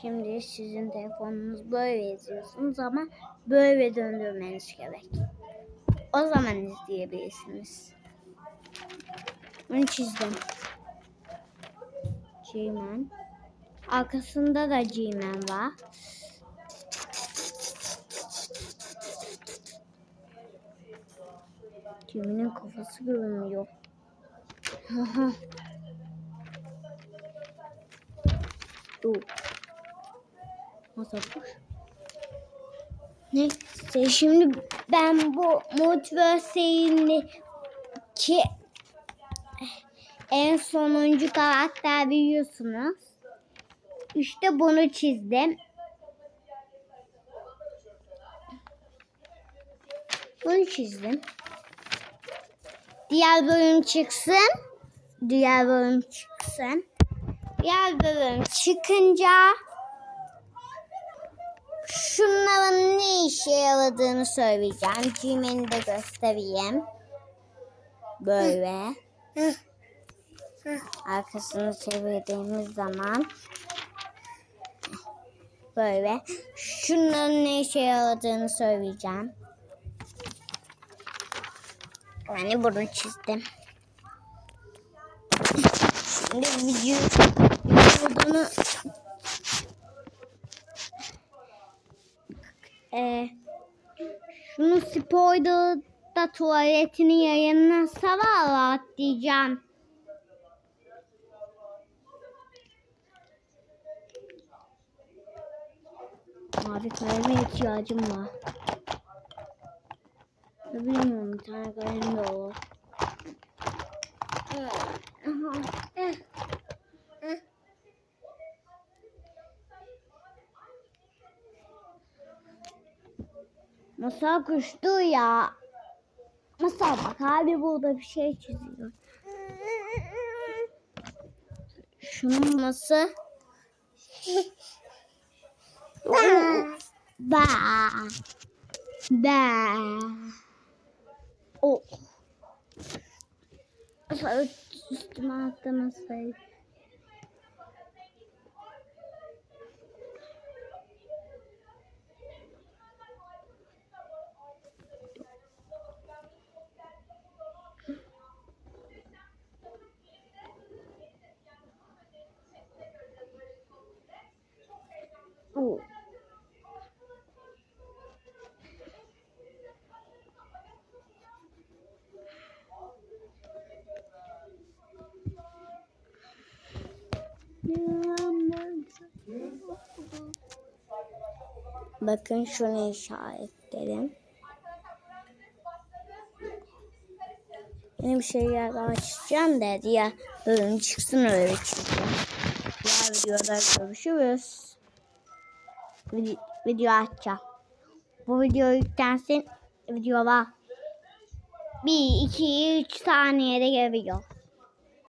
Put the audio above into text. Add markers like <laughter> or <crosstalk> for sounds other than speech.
Şimdi sizin telefonunuz böyle yazıyorsunuz ama böyle döndürmeniz gerek. O zaman izleyebilirsiniz. Bunu çizdim. G-Man. Arkasında da G-Man var. G-Man'in kafası görünmüyor. <laughs> Boş. Neyse şimdi ben bu motivasyonu ki en sonuncu karakter biliyorsunuz. İşte bunu çizdim. Bunu çizdim. Diğer bölüm çıksın. Diğer bölüm çıksın. Diğer bölüm çıkınca şunların ne işe yaradığını söyleyeceğim. Cümleni de göstereyim. Böyle. Arkasını çevirdiğimiz zaman böyle. Şunların ne işe yaradığını söyleyeceğim. Yani bunu çizdim. Şimdi video videonu e, şunu spoiler'da tuvaletini yayınlasa valla atlayacağım. Mavi kaleme ihtiyacım var. Ne bilmiyorum bir tane kalem de olur. Masa kuştu ya. Masa bak abi burada bir şey çiziyor. Şunun masa. Ba. Ba. Oh. Masa üstüme attı Bakın şunu işaretledim. Yeni bir şey daha çizeceğim de diğer bölüm çıksın öyle çizeceğim. Diğer videoda görüşürüz. Video, video açacağım. Bu video yüklensin. Video var. 1, 2, 3 saniyede geliyor.